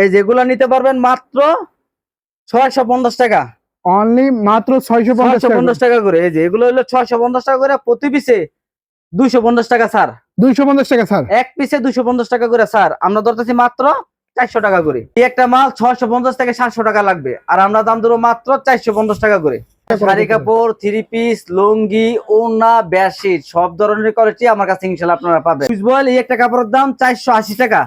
এই যেগুলো নিতে পারবেন মাত্র ছয়শো পঞ্চাশ টাকা। অনলি মাত্র ছয়শো পঞ্চাশ পঞ্চাশ টাকা করে। এই যে এগুলো হলো ছয়শো পঞ্চাশ টাকা করে প্রতি পিসে দুইশো পঞ্চাশ টাকা স্যার। দুইশো পঞ্চাশ টাকা স্যার। এক পিসে দুইশো পঞ্চাশ টাকা করে স্যার। আমরা ধরতেছি মাত্র চারশো টাকা করে। এই একটা মাল ছয়শো পঞ্চাশ থেকে সাতশো টাকা লাগবে। আর আমরা দাম দেবো মাত্র চারশো পঞ্চাশ টাকা করে। শাড়ি কাপড় থ্রি পিস লুঙ্গি ওনা বেডশিট সব ধরনের কোয়ালিটি আমার কাছে ইনশাল্লাহ আপনারা পাবেন। এই একটা কাপড়ের দাম চারশো আশি টাকা।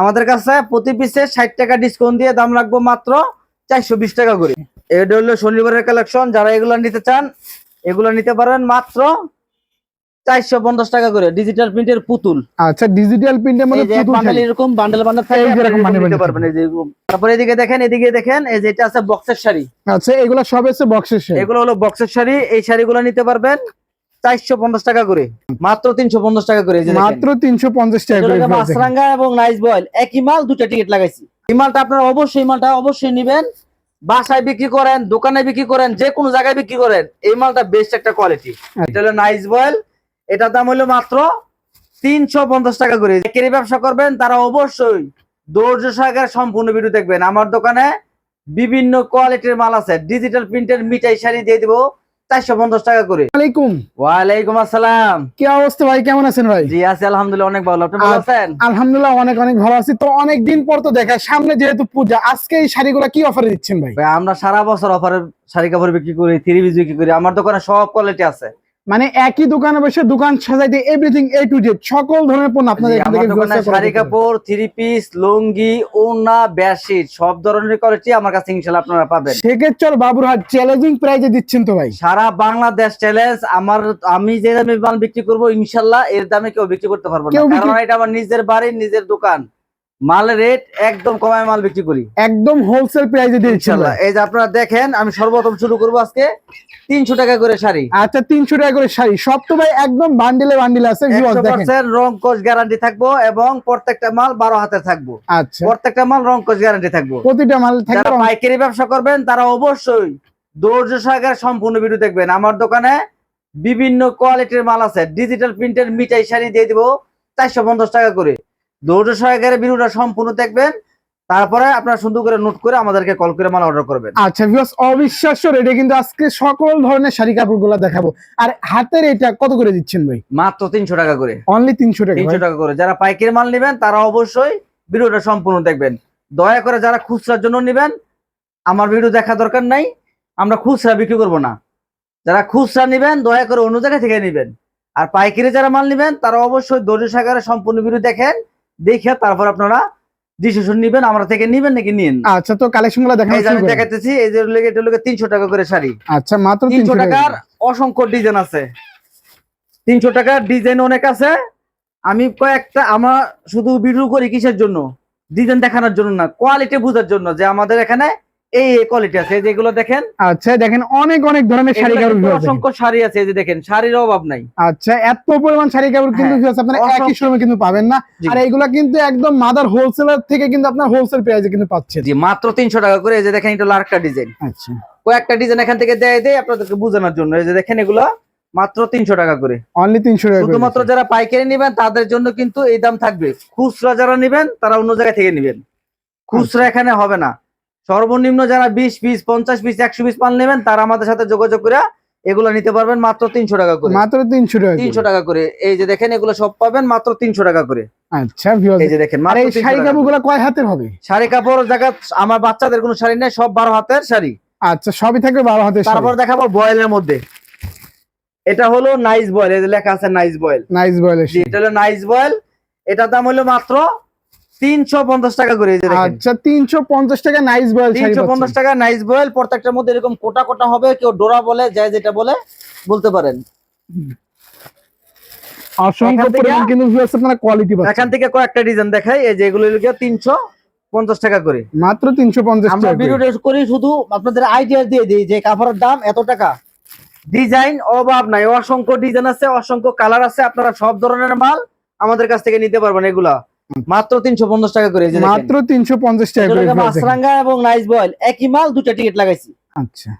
আমাদের কাছে প্রতি পিসে ষাট টাকা ডিসকাউন্ট দিয়ে দাম রাখব মাত্র চারশো বিশ টাকা করে। এটা হলো শনিবারের কালেকশন যারা এগুলো নিতে চান এগুলো নিতে পারেন মাত্র চারশো পঞ্চাশ টাকা করে ডিজিটাল প্রিন্টের পুতুল। আচ্ছা ডিজিটাল প্রিন্টের মধ্যে পুতুল এরকম বান্ডেল বান্ডেল নিতে পারবেন এই যে তারপরে এদিকে দেখেন এদিকে দেখেন এই যে এটা আছে বক্সের শাড়ি। আচ্ছা এগুলো সব বক্সের শাড়ি? এগুলো হলো বক্সের শাড়ি এই শাড়িগুলো নিতে পারবেন চারশো পঞ্চাশ টাকা করে। মাত্র তিনশো পঞ্চাশ টাকা করে। মাত্র তিনশো পঞ্চাশ টাকা করে। মাছরাঙ্গা এবং নাইস বয়েল। একই মাল দুটা টিকিট লাগাইছি। এই মালটা আপনারা অবশ্যই মালটা অবশ্যই নিবেন। বাসায় বিক্রি করেন দোকানে বিক্রি করেন যে কোনো জায়গায় বিক্রি করেন এই মালটা বেস্ট একটা কোয়ালিটি এটা হলো নাইস বয়েল। এটার দাম হলো মাত্র তিনশো পঞ্চাশ টাকা করে। কেরি ব্যবসা করবেন তারা অবশ্যই ধৈর্য সহকারে সম্পূর্ণ ভিডিও দেখবেন। আমার দোকানে বিভিন্ন কোয়ালিটির মাল আছে। ডিজিটাল প্রিন্টের মিঠাই শাড়ি দিয়ে দিব। চারশো পঞ্চাশ টাকা করে। আলাইকুম। ওয়ালাইকুম আসসালাম। কি অবস্থা ভাই? কেমন আছেন ভাই? জি আছি আলহামদুলিল্লাহ অনেক ভালো। আপনি ভালো আছেন? আলহামদুলিল্লাহ অনেক অনেক ভালো আছি। তো অনেক দিন পর তো দেখা সামনে যেহেতু পূজা আজকে এই শাড়িগুলো কি অফারে দিচ্ছেন ভাই? ভাই আমরা সারা বছর অফারের শাড়ি কাপড় বিক্রি করি থ্রি বিজ বিক্রি করি। আমার দোকানে সব কোয়ালিটি আছে। মানে একই দোকানে বসে দোকান সাজাইতে এভরিথিং এ টু জেড সকল ধরনের পণ্য আপনাদের থেকে দোকানে শাড়ি কাপড় থ্রি পিস লুঙ্গি ওনা বেডশিট সব ধরনের কোয়ালিটি আমার কাছে ইনশাল্লাহ আপনারা পাবেন। শেখেরচর বাবুরহাট চ্যালেঞ্জিং প্রাইজে দিচ্ছেন তো ভাই। সারা বাংলাদেশ চ্যালেঞ্জ আমার আমি যে দামে মাল বিক্রি করব ইনশাল্লাহ এর দামে কেউ বিক্রি করতে পারব না। কারণ এটা আমার নিজের বাড়ি নিজের দোকান। মালের রেট একদম কমায় মাল বিক্রি করি। একদম হোলসেল প্রাইজে দিচ্ছেন ইনশাল্লাহ। ভাই। এই যে আপনারা দেখেন আমি সর্বপ্রথম শুরু করব আজকে তিনশো টাকা করে শাড়ি। আচ্ছা তিনশো টাকা করে শাড়ি। সব তো ভাই একদম বান্ডিলে বান্ডিল আছে একশো দেখেন। রং কোচ গ্যারান্টি থাকব এবং প্রত্যেকটা মাল বারো হাতে থাকব। আচ্ছা। প্রত্যেকটা মাল রং কোচ গ্যারান্টি থাকব। প্রতিটা মাল যারা থাকবে পাইকারি ব্যবসা করবেন তারা অবশ্যই ধৈর্য সহকারে সম্পূর্ণ ভিডিও দেখবেন। আমার দোকানে বিভিন্ন কোয়ালিটির মাল আছে। ডিজিটাল প্রিন্টের মিঠাই শাড়ি দিয়ে দিব চারশো পঞ্চাশ টাকা করে। ধৈর্য সহকারে ভিডিওটা সম্পূর্ণ দেখবেন। তারপরে আপনারা সুন্দর করে নোট করে আমাদেরকে কল করে মাল অর্ডার করবেন। আচ্ছা ভিউয়ার্স অবিশ্বাস্য রেটে কিন্তু আজকে সকল ধরনের শাড়ি কাপড়গুলো দেখাবো। আর হাতের এটা কত করে দিচ্ছেন ভাই? মাত্র তিনশো টাকা করে। অনলি তিনশো টাকা তিনশো ভাই। টাকা করে। যারা পাইকারি মাল নেবেন তারা অবশ্যই ভিডিওটা সম্পূর্ণ দেখবেন। দয়া করে যারা খুচরার জন্য নেবেন আমার ভিডিও দেখা দরকার নাই। আমরা খুচরা বিক্রি করব না। যারা খুচরা নেবেন দয়া করে অন্য জায়গা থেকে নেবেন। আর পাইকারি যারা মাল নেবেন তারা অবশ্যই ধৈর্য সাগরে সম্পূর্ণ ভিডিও দেখেন। দেখে তারপর আপনারা ডিসিশন নিবেন আমরা থেকে নেবেন নাকি নিন আচ্ছা তো কালেকশনগুলো দেখাই এই যে আমি। দেখাতেছি এই যে লেগে এটা লেগে তিনশো টাকা করে শাড়ি। আচ্ছা মাত্র তিনশো তিনশো টাকার টাকার অসংখ্য ডিজাইন আছে। তিনশো টাকার ডিজাইন অনেক আছে। আমি কয়েকটা আমার শুধু ভিডিও করি কিসের জন্য? ডিজাইন দেখানোর জন্য না কোয়ালিটি বোঝার জন্য যে আমাদের এখানে এই কোয়ালিটি আছে এই যে এগুলো দেখেন। আচ্ছা দেখেন অনেক অনেক ধরনের শাড়ি কাপড় অসংখ্য শাড়ি আছে যে দেখেন শাড়ির অভাব নাই। আচ্ছা এত পরিমাণ শাড়ি কাপড় কিন্তু হ্যাঁ, আপনারা একই সময় কিন্তু পাবেন না। আর এইগুলা কিন্তু একদম মাদার হোলসেলার থেকে কিন্তু আপনার হোলসেল প্রাইসে কিন্তু পাচ্ছেন। জি মাত্র তিনশো টাকা করে এই যে দেখেন এটা আরেকটা ডিজাইন আচ্ছা। কয়েকটা ডিজাইন এখান থেকে দেয় দেয় আপনাদেরকে বোঝানোর জন্য। এই যে দেখেন এগুলো মাত্র তিনশো টাকা করে। অনলি তিনশো টাকা শুধুমাত্র যারা পাইকারি নেবেন তাদের জন্য কিন্তু এই দাম থাকবে। খুচরা যারা নেবেন তারা অন্য জায়গা থেকে নেবেন। খুচরা এখানে হবে না। সর্বনিম্ন যারা বিশ পিস পঞ্চাশ পিস একশো পিস মাল নেবেন তারা আমাদের সাথে যোগাযোগ করে এগুলো নিতে পারবেন মাত্র তিনশো টাকা করে। মাত্র তিনশো টাকা তিনশো টাকা করে। এই যে দেখেন এগুলো সব পাবেন মাত্র তিনশো টাকা করে। আচ্ছা এই যে দেখেন আর মাত্র এই 300 শাড়ি টাকা কাপড় করে। কয় হাতের হবে? শাড়ি কাপড় জায়গা আমার বাচ্চাদের কোনো শাড়ি নেই সব বারো হাতের শাড়ি। আচ্ছা সবই থাকবে বারো হাতের তারপর দেখাবো বয়েলের মধ্যে। এটা হলো নাইস বয়েল এই যে লেখা আছে নাইস বয়েল। নাইস এটা হলো নাইস বয়েল। এটার দাম হলো মাত্র তিনশো পঞ্চাশ টাকা করে এই যে দেখেন। আচ্ছা তিনশো পঞ্চাশ টাকা নাইস বয়েল শাড়ি তিনশো পঞ্চাশ পাচ্ছেন। টাকা নাইস বয়েল প্রত্যেকটার মধ্যে এরকম কোটা কোটা হবে কেউ ডোরা বলে যায় যেটা বলে বলতে পারেন। অসংখ্য থেকে- পরিমাণ কিন্তু viewers আপনারা কোয়ালিটি এখান থেকে কয়েকটা ডিজাইন দেখাই এই যে এগুলো তিনশো পঞ্চাশ টাকা করে। মাত্র আমরা। ভিডিওটা করি শুধু আপনাদের আইডিয়া দিয়ে দিই যে কাপড়ের দাম এত টাকা। ডিজাইন অভাব নাই অসংখ্য ডিজাইন আছে অসংখ্য কালার আছে আপনারা সব ধরনের মাল আমাদের কাছ থেকে নিতে পারবেন এগুলা। মাত্র তিনশো পঞ্চাশ টাকা করে। মাত্র তিনশো পঞ্চাশ টাকা করে মাছরাঙ্গা এবং নাইস বয়েল একই মাল দুটা টিকিট লাগাইছি। আচ্ছা।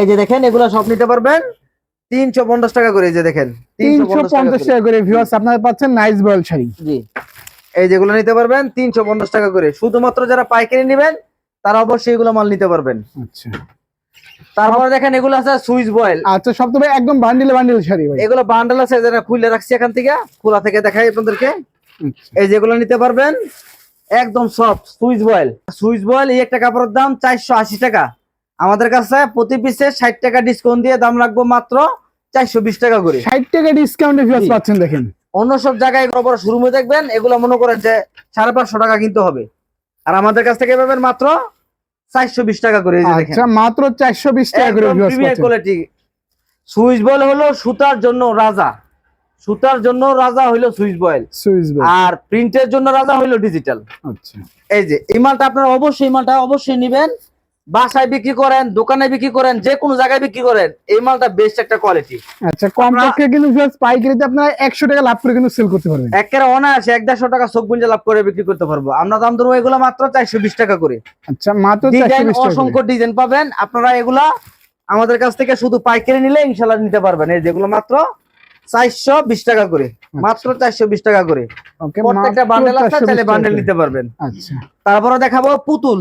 এই যে দেখেন এগুলো সব নিতে পারবেন। তিনশো পঞ্চাশ টাকা করে এই যে দেখেন। তিনশো পঞ্চাশ টাকা করে। ভিউয়ার্স আপনারা পাচ্ছেন নাইস বয়েল শাড়ি। জি। এই যেগুলো নিতে পারবেন তিনশো পঞ্চাশ টাকা করে। শুধুমাত্র যারা পাইকারি নেবেন তারা অবশ্যই এগুলো মাল নিতে পারবেন। আচ্ছা। তারপরে দেখেন এগুলো আছে সুইচ বয়েল আচ্ছা সব তো ভাই একদম বান্ডিলে বান্ডিল শাড়ি এগুলো বান্ডেল আছে যারা খুলে রাখছি এখান থেকে। খোলা থেকে দেখাই আপনাদেরকে। এই যেগুলো নিতে পারবেন একদম soft Swiss voile Swiss voile এই একটা কাপড়ের দাম চারশো আশি টাকা। আমাদের কাছে প্রতি পিসে ষাট টাকা ডিসকাউন্ট দিয়ে দাম রাখব মাত্র চারশো বিশ টাকা করে। ষাট টাকা ডিসকাউন্টে ভিউয়ার্স পাচ্ছেন দেখেন। অন্য সব জায়গায় বড় বড় শোরুমে দেখবেন এগুলো মনে করেন যে সাড়ে পাঁচশো টাকা কিনতে হবে। আর আমাদের কাছ থেকে পাবেন মাত্র চারশো বিশ টাকা করে আচ্ছা মাত্র চারশো বিশ টাকা করে কোয়ালিটি সুইচ বল হলো সুতার জন্য রাজা। সুতার জন্য রাজা হইল সুইচ বয়েল। ভাই আর প্রিন্টের জন্য রাজা হইল ডিজিটাল। আচ্ছা। এই যে এই মালটা আপনারা অবশ্যই মালটা অবশ্যই নিবেন। বাসায় বিক্রি করেন দোকানে বিক্রি করেন যে কোনো জায়গায় বিক্রি করেন এই মালটা বেস্ট একটা কোয়ালিটি আচ্ছা কমপক্ষে কিন্তু ভিউয়ার্স পাইকারিতে আপনারা একশো টাকা লাভ করে কিন্তু সেল করতে পারবেন। একেবারে অনায়াসে এক দেড়শো টাকা সব গুঞ্জা লাভ করে বিক্রি করতে পারব। আমরা দাম ধরবো এগুলো মাত্র চারশো বিশ টাকা করে। আচ্ছা মাত্র চারশো ডিজাইন বিশ টাকা করে। অসংখ্য ডিজাইন পাবেন। আপনারা এগুলা আমাদের কাছ থেকে শুধু পাইকারি নিলে ইনশাল্লাহ নিতে পারবেন। এই যেগুলো মাত্র চারশো বিশ টাকা করে। মাত্র চারশো বিশ টাকা করে। প্রত্যেকটা বান্ডেল আছে 420 চাইলে টাকা বান্ডেল নিতে পারবেন। আচ্ছা। তারপরে দেখাবো পুতুল।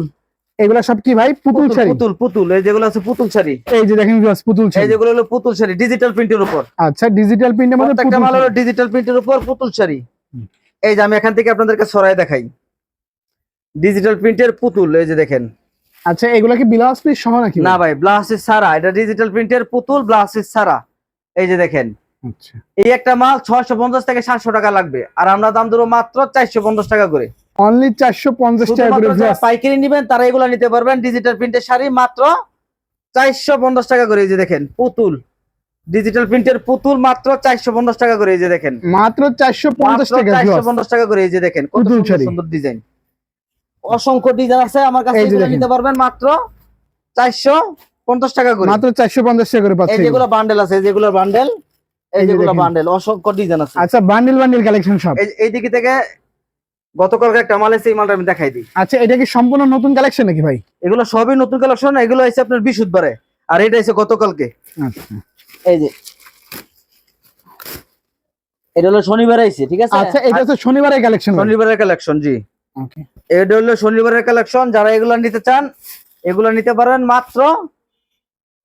এগুলা সব কি ভাই? পুতুল শাড়ি? পুতুল পুতুল। এই যেগুলো আছে পুতুল শাড়ি। এই যে দেখেন পুতুল এই শাড়ি। যেগুলো হলো পুতুল শাড়ি ডিজিটাল প্রিন্টের উপর। আচ্ছা ডিজিটাল প্রিন্টের মধ্যে প্রত্যেকটা মাল হলো ডিজিটাল প্রিন্টের উপর পুতুল শাড়ি। এই যে আমি এখান থেকে আপনাদেরকে সরাই দেখাই। ডিজিটাল প্রিন্টের পুতুল এই যে দেখেন। আচ্ছা এগুলা কি বিলাস পিস সহ নাকি না ভাই ব্লাউসের সারা। এটা ডিজিটাল প্রিন্টের পুতুল ব্লাউসের সারা। এই যে দেখেন। আচ্ছা এই একটা মাল ছয়শো পঞ্চাশ থেকে সাতশো টাকা লাগবে। আর আমরা দাম দেবো মাত্র চারশো পঞ্চাশ টাকা করে। অনলি চারশো পঞ্চাশ টাকা করে। পাইকারি নিবেন তারা এগুলো নিতে পারবেন। ডিজিটাল প্রিন্টের শাড়ি মাত্র চারশো পঞ্চাশ টাকা করে এই যে দেখেন পুতুল। ডিজিটাল প্রিন্টের পুতুল মাত্র চারশো পঞ্চাশ টাকা করে এই যে দেখেন। মাত্র চারশো পঞ্চাশ টাকা চারশো পঞ্চাশ টাকা করে এই যে দেখেন কত সুন্দর ডিজাইন অসংখ্য ডিজাইন আছে আমার কাছে নিতে পারবেন মাত্র চারশো পঞ্চাশ টাকা করে। মাত্র চারশো পঞ্চাশ টাকা করে এই পাচ্ছেন যেগুলো বান্ডেল আছে যেগুলো বান্ডেল এই যে বান্ডেল অসংখ্য ডিজাইন আছে। আচ্ছা বান্ডিল বান্ডিল কালেকশন সব। এই এই থেকে গতকালকে একটা মাল এসে এই মালটা আমি দেখাই দিই। আচ্ছা এটা কি সম্পূর্ণ নতুন কালেকশন নাকি ভাই? এগুলো সবই নতুন কালেকশন এগুলো এসে আপনার বৃহস্পতিবারে আর এটা এসে গতকালকে। এই যে। এটা হলো শনিবারে এসে ঠিক আছে? আচ্ছা এটা হচ্ছে শনিবারের কালেকশন শনিবারের কালেকশন জি। ওকে এটা হলো শনিবারের কালেকশন যারা এগুলো নিতে চান এগুলো নিতে পারবেন মাত্র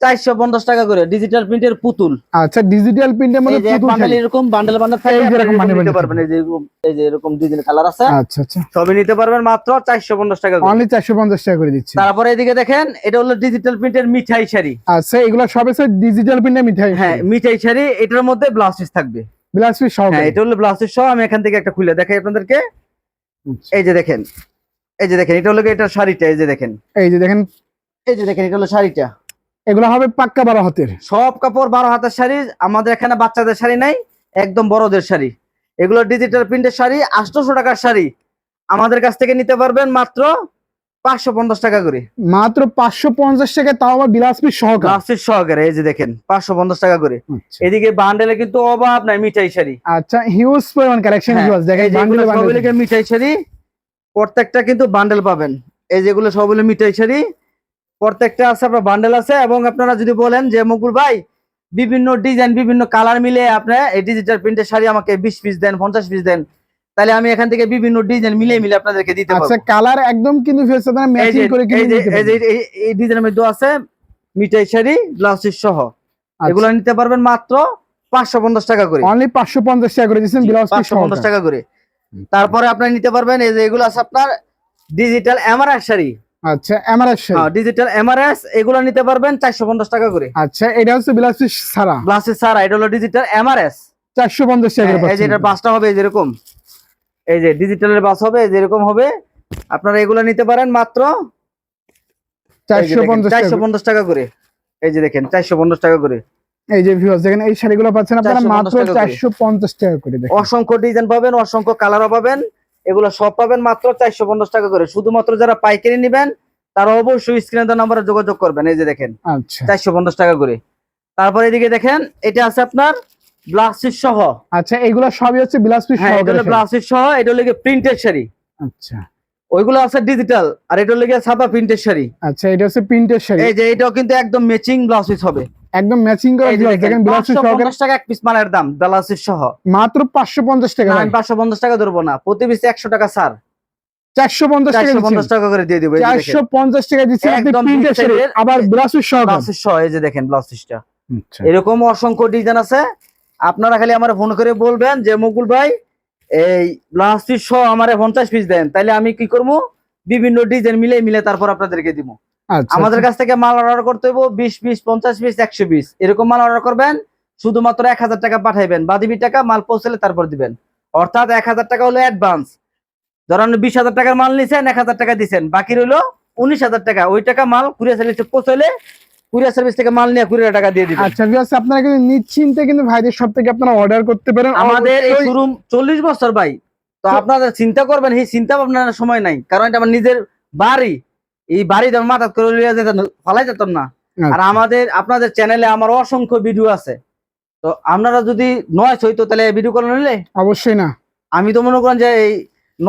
চারশো পঞ্চাশ টাকা করে ডিজিটাল প্রিন্টের পুতুল। আচ্ছা ডিজিটাল প্রিন্টের মধ্যে পুতুল এরকম বান্ডেল বান্ডেল থাকে এই যে আপনি এরকম এরকম নিতে পারবেন। এই যে এরকম এই যে এরকম ডিজাইন কালার আছে। আচ্ছা আচ্ছা। সবই নিতে পারবেন মাত্র চারশো পঞ্চাশ টাকা করে। অনলি টাকা করে দিচ্ছি। তারপরে এদিকে দেখেন এটা হলো ডিজিটাল প্রিন্টের মিঠাই শাড়ি। আচ্ছা এগুলো সব ডিজিটাল প্রিন্টের মিঠাই হ্যাঁ মিঠাই শাড়ি এটার মধ্যে ব্লাউজ পিস থাকবে। পিস সহ হ্যাঁ এটা হলো ব্লাউজ পিস সহ আমি এখান থেকে একটা খুলে দেখাই আপনাদেরকে। আচ্ছা। এই যে দেখেন এই যে দেখেন এটা হলো এটা শাড়িটা এই যে দেখেন। এই যে দেখেন। এই যে দেখেন এটা হলো শাড়িটা। এগুলো হবে পাক্কা বারো হাতের। সব কাপড় বারো হাতের শাড়ি আমাদের এখানে বাচ্চাদের শাড়ি নাই একদম বড়দের শাড়ি। এগুলো ডিজিটাল প্রিন্টের শাড়ি আটশোশো টাকার শাড়ি। আমাদের কাছ থেকে নিতে পারবেন মাত্র পাঁচশো পঞ্চাশ টাকা করে। মাত্র পাঁচশো পঞ্চাশ টাকা তাও আবার বিলাস পিস সহকার। সহকারে এই যে দেখেন পাঁচশো পঞ্চাশ টাকা করে। আচ্ছা। এদিকে বান্ডেলে কিন্তু অভাব নাই মিঠাই শাড়ি। আচ্ছা হিউজ পরিমাণ কালেকশন হ্যাঁ, দেখেন মিঠাই শাড়ি প্রত্যেকটা কিন্তু বান্ডেল পাবেন। এই যেগুলো সবগুলো মিঠাই শাড়ি। প্রত্যেকটা আছে আপনার বান্ডেল আছে এবং আপনারা যদি বলেন যে মকুল ভাই বিভিন্ন ডিজাইন বিভিন্ন কালার মিলে আপনি এই ডিজিটাল প্রিন্টের শাড়ি আমাকে বিশ পিস দেন পঞ্চাশ পিস দেন তাহলে আমি এখান থেকে বিভিন্ন ডিজাইন মিলে মিলে আপনাদেরকে দিতে পারব। আচ্ছা কালার একদম কিন্তু ফেস আপনারা ম্যাচিং করে নিতে এই পারবেন। এই- এই ডিজাইনের মধ্যে আছে মিঠাই শাড়ি ব্লাউজের সহ। আচ্ছা। এগুলো নিতে পারবেন মাত্র পাঁচশো পঞ্চাশ টাকা করে। অনলি পাঁচশো পঞ্চাশ টাকা করে দিচ্ছেন ব্লাউজ পিস পাঁচশো পঞ্চাশ সহকার টাকা করে। তারপরে আপনি নিতে পারবেন এই যে এগুলো আছে আপনার ডিজিটাল এমআরএস শাড়ি। আচ্ছা এমআরএস হ্যাঁ ডিজিটাল এমআরএস এগুলো নিতে পারবেন চারশো পঞ্চাশ টাকা করে। আচ্ছা এটা হচ্ছে ব্লাউজ সারা। গ্লাসের সারা এটা হলো ডিজিটাল এমআরএস চারশো পঞ্চাশ টাকা এই যে এটার বাসটা হবে যেরকম এই যে ডিজিটালের বাস হবে যেরকম হবে। আপনারা এগুলো নিতে পারেন মাত্র চারশো পঞ্চাশ টাকা। চারশো করে। এই যে দেখেন চারশো পঞ্চাশ টাকা করে। এই যে ভিউয়ার্স দেখেন এই শাড়িগুলো পাচ্ছেন আপনারা মাত্র টাকা করে। চারশো পঞ্চাশ টাকা করে দেখেন। অসংখ্য ডিজাইন পাবেন অসংখ্য কালারও পাবেন। এগুলো সব পাবেন মাত্র চারশো পঞ্চাশ টাকা করে। শুধুমাত্র যারা পাইকারি নেবেন তারা অবশ্যই স্ক্রিনে নাম্বারে যোগাযোগ করবেন। এই যে দেখেন আচ্ছা। চারশো পঞ্চাশ টাকা করে। তারপর এদিকে দেখেন এটা আছে আপনার ব্লাউজের সহ। আচ্ছা এগুলো সবই হচ্ছে ব্লাউজ পিস হ্যাঁ হলো সহ এটা হলো প্রিন্টেড শাড়ি। আচ্ছা। ওইগুলো আছে ডিজিটাল আর এটা হলো ছাপা প্রিন্টেড শাড়ি। আচ্ছা এটা হচ্ছে প্রিন্টের শাড়ি। এই যে এটাও কিন্তু একদম ম্যাচিং ব্লাউজ পিস হবে। একদম ম্যাচিং করে viewers, দেখেন ব্লাউজ সহকারে টাকা এক পিস মালের দাম ব্লাউজের সহ। মাত্র পাঁচশো পঞ্চাশ টাকা না, আমি পাঁচশো পঞ্চাশ টাকা ধরবো না প্রতি পিসে একশো টাকা স্যার চারশো পঞ্চাশ টাকা চারশো দিচ্ছেন পঞ্চাশ টাকা করে দিয়ে দিবো এই যে দেখেন। চারশো পঞ্চাশ টাকা দিচ্ছেন আপনি প্রিন্টের আবার ব্লাউজ ব্লাউজের সহ এই যে দেখেন ব্লাউজ পিসটা আচ্ছা। এরকম অসংখ্য ডিজাইন আছে। আপনারা খালি আমার ফোন করে বলবেন যে মুকুল ভাই এই ব্লাউজ পিস সহ আমার পঞ্চাশ পিস দেন। তাহলে আমি কি করব? বিভিন্ন ডিজাইন মিলে মিলে তারপর আপনাদেরকে দিব। আমাদের কাছ থেকে মাল অর্ডার করতে হইব বিশ পিস পঞ্চাশ পিস একশো পিস এরকম মাল অর্ডার করবেন শুধুমাত্র এক হাজার টাকা পাঠাইবেন। বাদিবি টাকা মাল পৌঁছলে তারপর দিবেন। অর্থাৎ এক হাজার টাকা হলো অ্যাডভান্স ধরেন বিশ হাজার টাকার মাল নিছেন এক হাজার টাকা দিচ্ছেন বাকি রইল উনিশ হাজার টাকা। ওই টাকা মাল কুরিয়ার সার্ভিসে পৌঁছলে কুরিয়ার সার্ভিস থেকে মাল নিয়ে কুড়ি টাকা দিয়ে দিবেন। আচ্ছা viewers, আপনারা কিন্তু নিশ্চিন্তে কিন্তু ভাইদের সব থেকে আপনারা অর্ডার করতে পারেন। আমাদের এই শোরুম চল্লিশ বছর ভাই। তো আপনারা চিন্তা করবেন এই চিন্তা ভাবনার সময় নাই। কারণ এটা আমার নিজের বাড়ি। এই বাড়ি যেমন মাথা করে লিয়ে যেতাম ফালাই যেতাম না। আর আচ্ছা। আমাদের আপনাদের চ্যানেলে আমার অসংখ্য ভিডিও আছে। তো আপনারা যদি নয় হইতো তাহলে ভিডিও করে নিলে? অবশ্যই না। আমি তো মনে করেন যে এই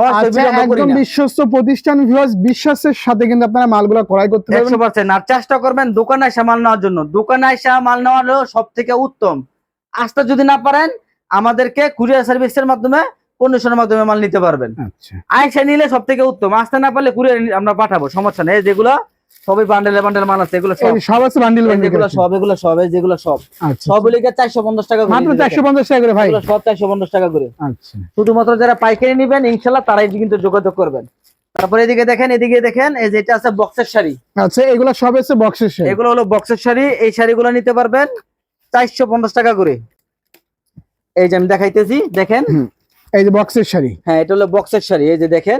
আচ্ছা ভিডিও আমরা করি একদম বিশ্বস্ত প্রতিষ্ঠান ভিউয়ার্স বিশ্বাসের সাথে কিন্তু আপনারা মালগুলো ক্রয় করতে পারবেন। একশো পার্সেন্ট আর চেষ্টা করবেন দোকানে এসে মাল নেওয়ার জন্য। দোকানে এসে মাল নেওয়া হলো সব থেকে উত্তম। আসতে যদি না পারেন আমাদেরকে কুরিয়ার সার্ভিসের মাধ্যমে কন্ডিশনের মাধ্যমে মাল নিতে পারবেন। আচ্ছা। আইসা নিলে সব থেকে উত্তম। আসতে না পারলে কুরিয়ার আমরা পাঠাবো সমস্যা নেই। যেগুলো সবই বান্ডেলে বান্ডেল মাল আছে এগুলো সব আছে বান্ডিল এই যেগুলো সব এগুলো সব যেগুলো সব। আচ্ছা। সব লিখে চারশো পঞ্চাশ টাকা করে মাত্র চারশো। পঞ্চাশ টাকা করে ভাই। এগুলো সব চারশো পঞ্চাশ টাকা করে। আচ্ছা। শুধুমাত্র যারা পাইকারি নিবেন ইনশাল্লাহ তারাই কিন্তু যোগাযোগ করবেন। তারপরে এদিকে দেখেন এদিকে দেখেন এই যেটা আছে বক্সের শাড়ি। আচ্ছা এগুলো সব আছে বক্সের শেপ এগুলো হলো বক্সের শাড়ি। এই শাড়িগুলো নিতে পারবেন চারশো পঞ্চাশ টাকা করে। এই যে আমি দেখাইতেছি দেখেন। এই যে বক্সের শাড়ি। হ্যাঁ এটা হলো বক্সের শাড়ি। এই যে দেখেন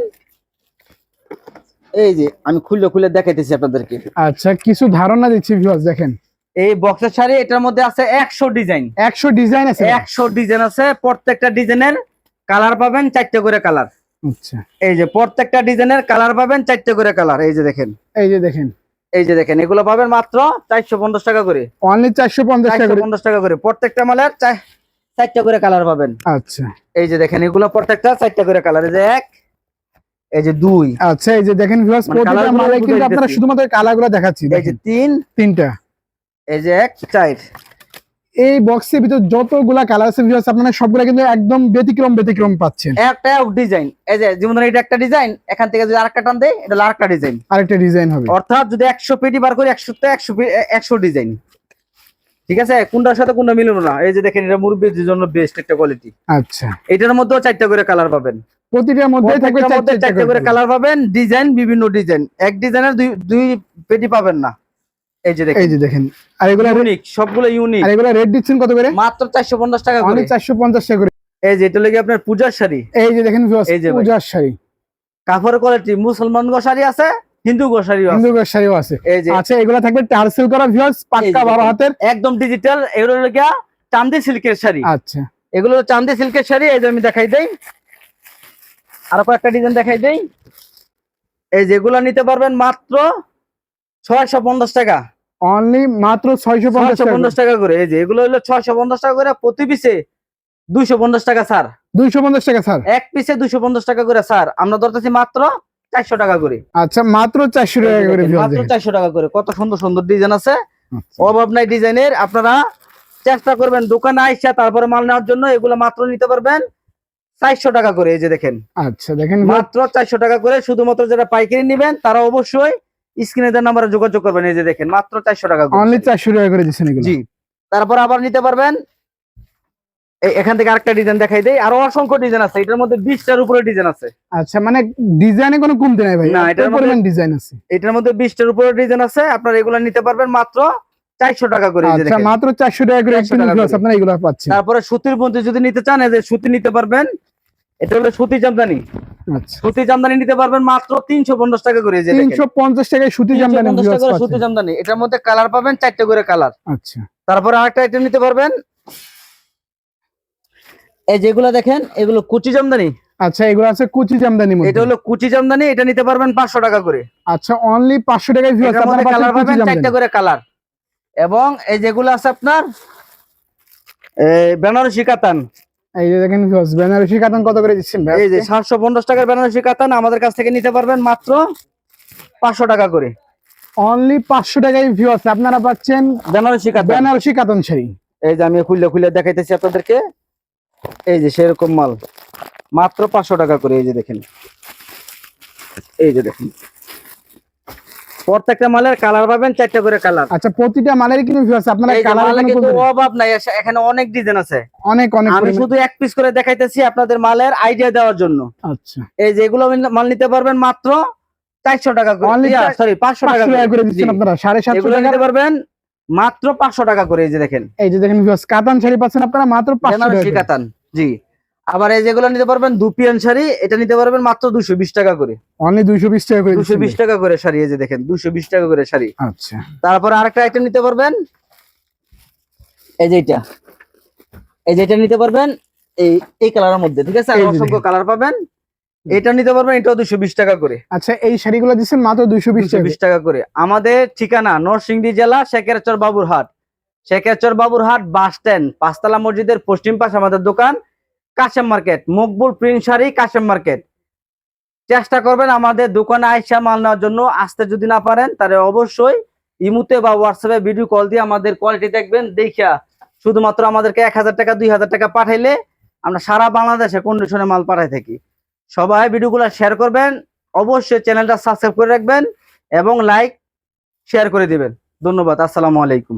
এই যে আমি খুলে খুলে দেখাইতেছি আপনাদেরকে। আচ্ছা কিছু ধারণা দিচ্ছি ভিউয়ার্স দেখেন। এই বক্সের শাড়ি এটার মধ্যে আছে একশো ডিজাইন। একশো ডিজাইন আছে। একশো ডিজাইন আছে প্রত্যেকটা ডিজাইনের কালার পাবেন চারটে করে কালার। আচ্ছা। এই যে প্রত্যেকটা ডিজাইনের কালার পাবেন চারটে করে কালার এই যে দেখেন। এই যে দেখেন। এই যে দেখেন এগুলো পাবেন মাত্র চারশো পঞ্চাশ টাকা করে। অনলি চারশো পঞ্চাশ টাকা করে। পঞ্চাশ টাকা করে। প্রত্যেকটা মালের চারটে করে কালার পাবেন। আচ্ছা। এই যে দেখেন এগুলো প্রত্যেকটা চারটা করে কালার এই যে এক এই যে দুই। আচ্ছা এই যে দেখেন ভিউয়ার্স মানে প্রতিটা মালে কিন্তু আপনারা শুধুমাত্র কালারগুলো দেখাচ্ছি এই যে তিন তিনটা। এই যে এক চার। এই বক্সের ভিতর যতগুলা কালার আছে ভিউয়ার্স আপনারা সবগুলা কিন্তু একদম ব্যতিক্রম ব্যতিক্রম পাচ্ছেন। একটা ডিজাইন এই যে যেমন এটা একটা ডিজাইন এখান থেকে যদি আরেকটা টান দেয় এটা আরেকটা ডিজাইন আরেকটা ডিজাইন হবে। অর্থাৎ যদি একশো পেটি বার করি একশো একশো একশো ডিজাইন ঠিক আছে? কোনটার সাথে কোনটা মিলনো না? এই যে দেখেন এটা মুরব্বীর জন্য বেস্ট একটা কোয়ালিটি আচ্ছা। এটার মধ্যেও চারটা করে কালার পাবেন। প্রতিটার মধ্যে থাকবে চারটে করে কালার পাবেন ডিজাইন বিভিন্ন ডিজাইন এক ডিজাইনের দুই দুই পেটি পাবেন না। এই যে দেখেন। এই যে দেখেন। আর এগুলা ইউনিক সবগুলো ইউনিক আর এগুলা রেট দিচ্ছেন কত করে? মাত্র চারশো পঞ্চাশ টাকা করে। অনেক চারশো পঞ্চাশ টাকা করে। এই যে এটা লেগে আপনার পূজার শাড়ি। এই যে দেখেন পূজার শাড়ি। কাপড়ের কোয়ালিটি মুসলমান গো শাড়ি আছে হিন্দু হিন্দু শাড়িও আছে। এই যে আচ্ছা এগুলা থাকবে টার্সেল করা ভিউয়ার্স পাক্কা। হাতের। একদম ডিজিটাল এগুলো চান্দি সিল্কের শাড়ি। আচ্ছা। এগুলো চান্দি সিল্কের শাড়ি এই যে আমি দেখাই দেই। আরও কয়েকটা ডিজাইন দেখাই দেই। এই যেগুলো নিতে পারবেন মাত্র ছয়শো পঞ্চাশ টাকা। অনলি মাত্র ছয়শো পঞ্চাশ ছয়শো পঞ্চাশ টাকা করে। এই যে এগুলো হলো ছয়শো পঞ্চাশ টাকা করে প্রতি পিসে দুইশো পঞ্চাশ টাকা স্যার দুইশো পঞ্চাশ টাকা স্যার এক পিসে দুইশো পঞ্চাশ টাকা করে স্যার আমরা ধরতেছি মাত্র চারশো টাকা করে। আচ্ছা মাত্র চারশো টাকা করে মাত্র চারশো টাকা করে। কত সুন্দর সুন্দর ডিজাইন আছে। আচ্ছা। অভাব নাই ডিজাইনের আপনারা চেষ্টা করবেন দোকানে আইসা তারপরে মাল নেওয়ার জন্য। এগুলো মাত্র নিতে পারবেন চারশো টাকা করে এই যে দেখেন। আচ্ছা দেখেন মাত্র চারশো টাকা করে। শুধুমাত্র যারা পাইকারি নেবেন তারা অবশ্যই স্ক্রিনে দেওয়ার নাম্বারে যোগাযোগ করবেন। এই যে দেখেন মাত্র চারশো টাকা করে। অনলি চারশো টাকা করে দিচ্ছেন জি। তারপর আবার নিতে পারবেন এখান থেকে আরেকটা ডিজাইন দেখাই দেই। আরও অসংখ্য ডিজাইন আছে। এটার মধ্যে বিশটার উপরে ডিজাইন আছে। আচ্ছা মানে ডিজাইনে কোনো কমতি নাই ভাই। না, এটার মধ্যে- ডিজাইন আছে। এটার মধ্যে বিশটার উপরে ডিজাইন আছে। আপনারা এগুলো নিতে পারবেন মাত্র চারশো টাকা করে আচ্ছা মাত্র চারশো টাকা করে 400 টাকা করে। আপনারা এগুলো পাচ্ছেন। তারপরে সুতির মধ্যে যদি নিতে চান এই যে সুতি নিতে পারবেন। এটা হলো সুতি জামদানি। আচ্ছা। সুতি জামদানি নিতে পারবেন মাত্র তিনশো পঞ্চাশ টাকা করে যে। তিনশো পঞ্চাশ টাকায় সুতি 350 জামদানি টাকা সুতি জামদানি। এটার মধ্যে কালার পাবেন চারটে করে কালার। আচ্ছা। তারপরে আরেকটা আইটেম নিতে পারবেন। এই যেগুলো দেখেন এগুলো কুচি জামদানি। আচ্ছা এগুলো আছে কুচি জামদানি এটা হলো কুচি জামদানি এটা নিতে পারবেন পাঁচশো টাকা করে। আচ্ছা অনলি পাঁচশো টাকায় viewers, এটার আপনারা কালার পাবেন জামদানি। করে কালার এবং এই যেগুলো আছে আপনার বেনারসি কাতান। এই যে দেখেন বেনারসি কাতান কত করে দিচ্ছেন ভাই এই যে আজকে? সাতশো পঞ্চাশ টাকার বেনারসি কাতান আমাদের কাছ থেকে নিতে পারবেন মাত্র পাঁচশো টাকা করে। অনলি পাঁচশো টাকায় ভিউ আছে আপনারা পাচ্ছেন বেনারসি কাতান। বেনারসি কাতান শাড়ি। এই যে আমি খুললে খুলে দেখাইতেছি আপনাদেরকে। এই যে সেরকম মাল। মাত্র পাঁচশো টাকা করে এই যে দেখেন। এই যে দেখেন। প্রত্যেকটা মালের কালার পাবেন চারটা করে কালার আচ্ছা প্রতিটা মালের কিন্তু ভিউ আপনারা কালার কিন্তু অভাব নাই এখানে অনেক ডিজাইন আছে। অনেক অনেক আমি শুধু এক পিস করে দেখাইতেছি আপনাদের মালের আইডিয়া দেওয়ার জন্য। আচ্ছা। এই যে এগুলো মাল নিতে পারবেন মাত্র চারশো টাকা করে। সরি পাঁচশো টাকা করে। দিচ্ছেন আপনারা সাড়ে সাতশো এগুলো টাকা। নিতে পারবেন মাত্র পাঁচশো টাকা করে এই যে দেখেন। এই যে দেখেন কাতান শাড়ি পাচ্ছেন আপনারা মাত্র বেনারসি কাতান জি। আবার এই যেগুলো নিতে পারবেন দুপিয়ান শাড়ি এটা নিতে পারবেন মাত্র দুশো বিশ টাকা করে। অনলি দুইশো বিশ টাকা করে দুশো বিশ টাকা করে শাড়ি এই যে দেখেন দুশো বিশ টাকা করে শাড়ি। আচ্ছা। তারপরে আরেকটা আইটেম নিতে পারবেন এই যে এটা। এই যে এটা নিতে পারবেন এই এই কালারের মধ্যে ঠিক আছে? আর অসংখ্য কালার পাবেন। এটা নিতে পারবেন এটাও দুশো বিশ টাকা করে। আচ্ছা এই শাড়িগুলো দিচ্ছেন মাত্র দুশো বিশ টাকা করে। আমাদের ঠিকানা নরসিংদী জেলা শেখেরচর বাবুরহাট। শেখেরচর বাবুরহাট বাস স্ট্যান্ড পাঁচতলা মসজিদের পশ্চিম পাশে আমাদের দোকান Kashem market. Makbul print sari Kashem market. চেষ্টা করবেন আমাদের দোকানে আইসা মাল নেওয়ার জন্য। আসতে যদি না পারেন তাহলে অবশ্যই ইমুতে বা হোয়াটসঅ্যাপে ভিডিও কল দিয়ে আমাদের কোয়ালিটি দেখবেন দেখিয়া শুধুমাত্র আমাদেরকে এক হাজার টাকা দুই হাজার টাকা পাঠাইলে আমরা সারা বাংলাদেশে কন্ডিশনে মাল পাঠাই থাকি। সবাই ভিডিওগুলো শেয়ার করবেন। অবশ্যই চ্যানেলটা সাবস্ক্রাইব করে রাখবেন এবং লাইক শেয়ার করে দিবেন। ধন্যবাদ। আসসালামু আলাইকুম।